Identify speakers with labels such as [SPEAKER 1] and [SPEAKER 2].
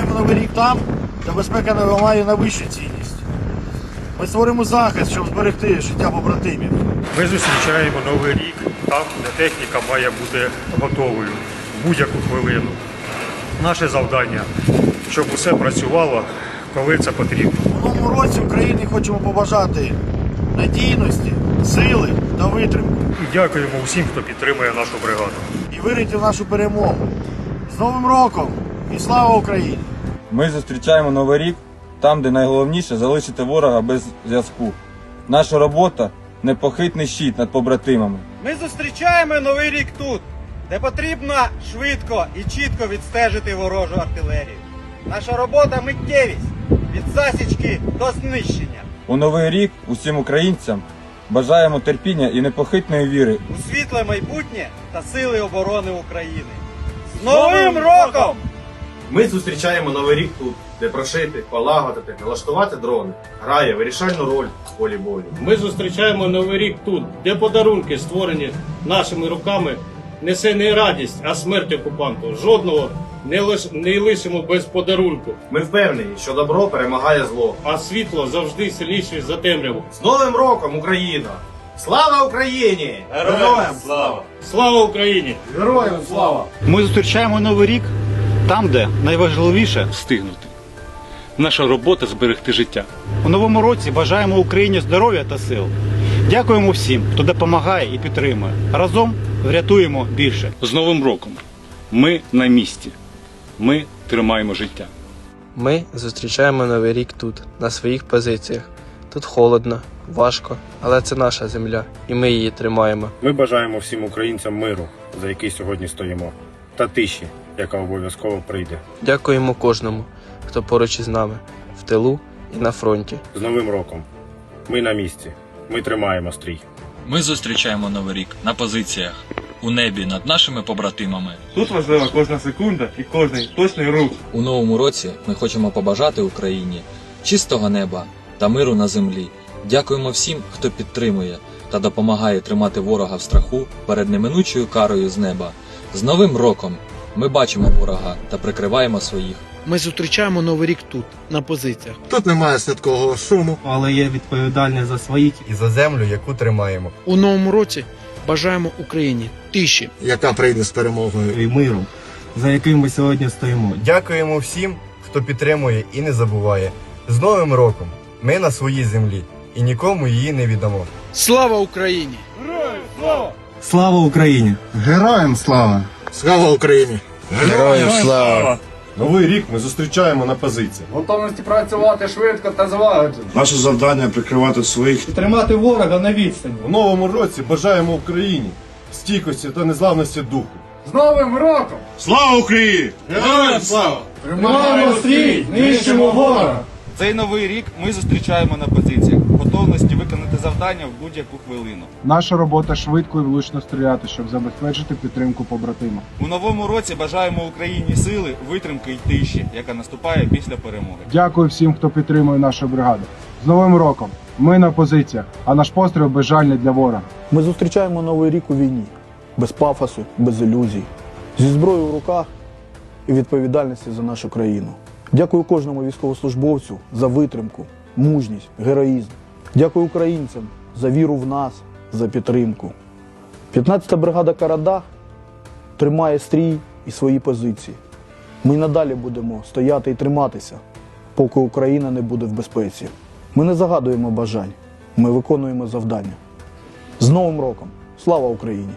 [SPEAKER 1] зустрічаємо новий рік там, де безпека не має найвищу цінність. Ми створимо захист, щоб зберегти життя побратимів.
[SPEAKER 2] Ми зустрічаємо новий рік там, де техніка має бути готовою в будь-яку хвилину. Наше завдання, щоб усе працювало, коли це потрібно.
[SPEAKER 1] У новому році Україні хочемо побажати надійності, сили та витримки
[SPEAKER 2] І дякуємо усім, хто підтримує нашу бригаду.
[SPEAKER 1] і вірити в нашу перемогу. З Новим роком і слава Україні!
[SPEAKER 3] Ми зустрічаємо новий рік там, де найголовніше залишити ворога без зв'язку. Наша робота непохитний щит над побратимами.
[SPEAKER 4] Ми зустрічаємо новий рік тут, де потрібно швидко і чітко відстежити ворожу артилерію. Наша робота миттєвість від засічки до знищення.
[SPEAKER 3] У новий рік усім українцям бажаємо терпіння і непохитної віри.
[SPEAKER 4] У світле майбутнє та сили оборони України. З Новим роком!
[SPEAKER 5] Ми зустрічаємо новий рік тут, де прошити, полагодити, налаштувати дрони грає вирішальну роль в полі бою.
[SPEAKER 6] Ми зустрічаємо новий рік тут, де подарунки, створені нашими руками, несе не радість, а смерть окупанту. Жодного не, лиш, не лишимо без подарунку,
[SPEAKER 5] Ми впевнені, що добро перемагає зло.
[SPEAKER 6] а світло завжди сильніше за темряву.
[SPEAKER 5] З Новим роком, Україна! Слава Україні! Героям слава!
[SPEAKER 6] Слава Україні! Героям слава!
[SPEAKER 7] Ми зустрічаємо новий рік там, де найважливіше встигнути. Наша робота зберегти життя. У новому році бажаємо Україні здоров'я та сил. Дякуємо всім, хто допомагає і підтримує. Разом врятуємо більше. З Новим роком! Ми на місці. Ми тримаємо життя.
[SPEAKER 8] Ми зустрічаємо новий рік тут, на своїх позиціях. Тут холодно, важко, але це наша земля, і ми її тримаємо.
[SPEAKER 2] Ми бажаємо всім українцям миру, за який сьогодні стоїмо, та тиші, яка обов'язково прийде.
[SPEAKER 8] Дякуємо кожному, хто поруч із нами, в тилу і на фронті.
[SPEAKER 2] З Новим роком! Ми на місці. Ми тримаємо стрій.
[SPEAKER 9] Ми зустрічаємо новий рік на позиціях у небі над нашими побратимами.
[SPEAKER 10] Тут важлива кожна секунда і кожний точний рух.
[SPEAKER 9] У новому році ми хочемо побажати Україні чистого неба та миру на землі. Дякуємо всім, хто підтримує та допомагає тримати ворога в страху перед неминучою карою з неба. З Новим роком ми бачимо ворога та прикриваємо своїх.
[SPEAKER 11] Ми зустрічаємо новий рік тут, на позиціях.
[SPEAKER 1] Тут немає святкового шуму.
[SPEAKER 4] Але є відповідальність за своїх
[SPEAKER 5] І за землю, яку тримаємо.
[SPEAKER 11] У новому році бажаємо Україні тиші,
[SPEAKER 1] яка прийде з перемогою.
[SPEAKER 4] і миром, за яким ми сьогодні стоїмо.
[SPEAKER 5] Дякуємо всім, хто підтримує і не забуває. З Новим роком! Ми на своїй землі і нікому її не віддамо.
[SPEAKER 11] Слава Україні!
[SPEAKER 4] Слава Україні!
[SPEAKER 1] Героям слава! Слава Україні!
[SPEAKER 8] Героям слава!
[SPEAKER 2] Новий рік ми зустрічаємо на позиціях.
[SPEAKER 4] Готовності працювати швидко та злагоджено.
[SPEAKER 1] Наше завдання прикривати своїх
[SPEAKER 4] Тримати ворога на відстані.
[SPEAKER 2] У новому році бажаємо Україні стійкості та незламності духу.
[SPEAKER 4] З Новим роком!
[SPEAKER 1] Слава Україні! Героям слава!
[SPEAKER 4] Тримаємо стрій! Нищимо ворога!
[SPEAKER 10] Цей новий рік ми зустрічаємо на позиціях, завдання в будь-яку хвилину.
[SPEAKER 12] Наша робота швидко і влучно стріляти, щоб забезпечити підтримку побратима.
[SPEAKER 10] У новому році бажаємо Україні сили, витримки й тиші, яка наступає після перемоги.
[SPEAKER 12] Дякую всім, хто підтримує нашу бригаду. З Новим роком! Ми на позиціях, а наш постріл безжальний для ворога.
[SPEAKER 13] Ми зустрічаємо новий рік у війні, без пафосу, без ілюзій, зі зброєю в руках і відповідальності за нашу країну. Дякую кожному військовослужбовцю за витримку, мужність, героїзм. Дякую українцям за віру в нас, за підтримку. 15-та бригада Карадах тримає стрій і свої позиції. Ми надалі будемо стояти і триматися, поки Україна не буде в безпеці. Ми не загадуємо бажань, ми виконуємо завдання. З Новим роком! Слава Україні!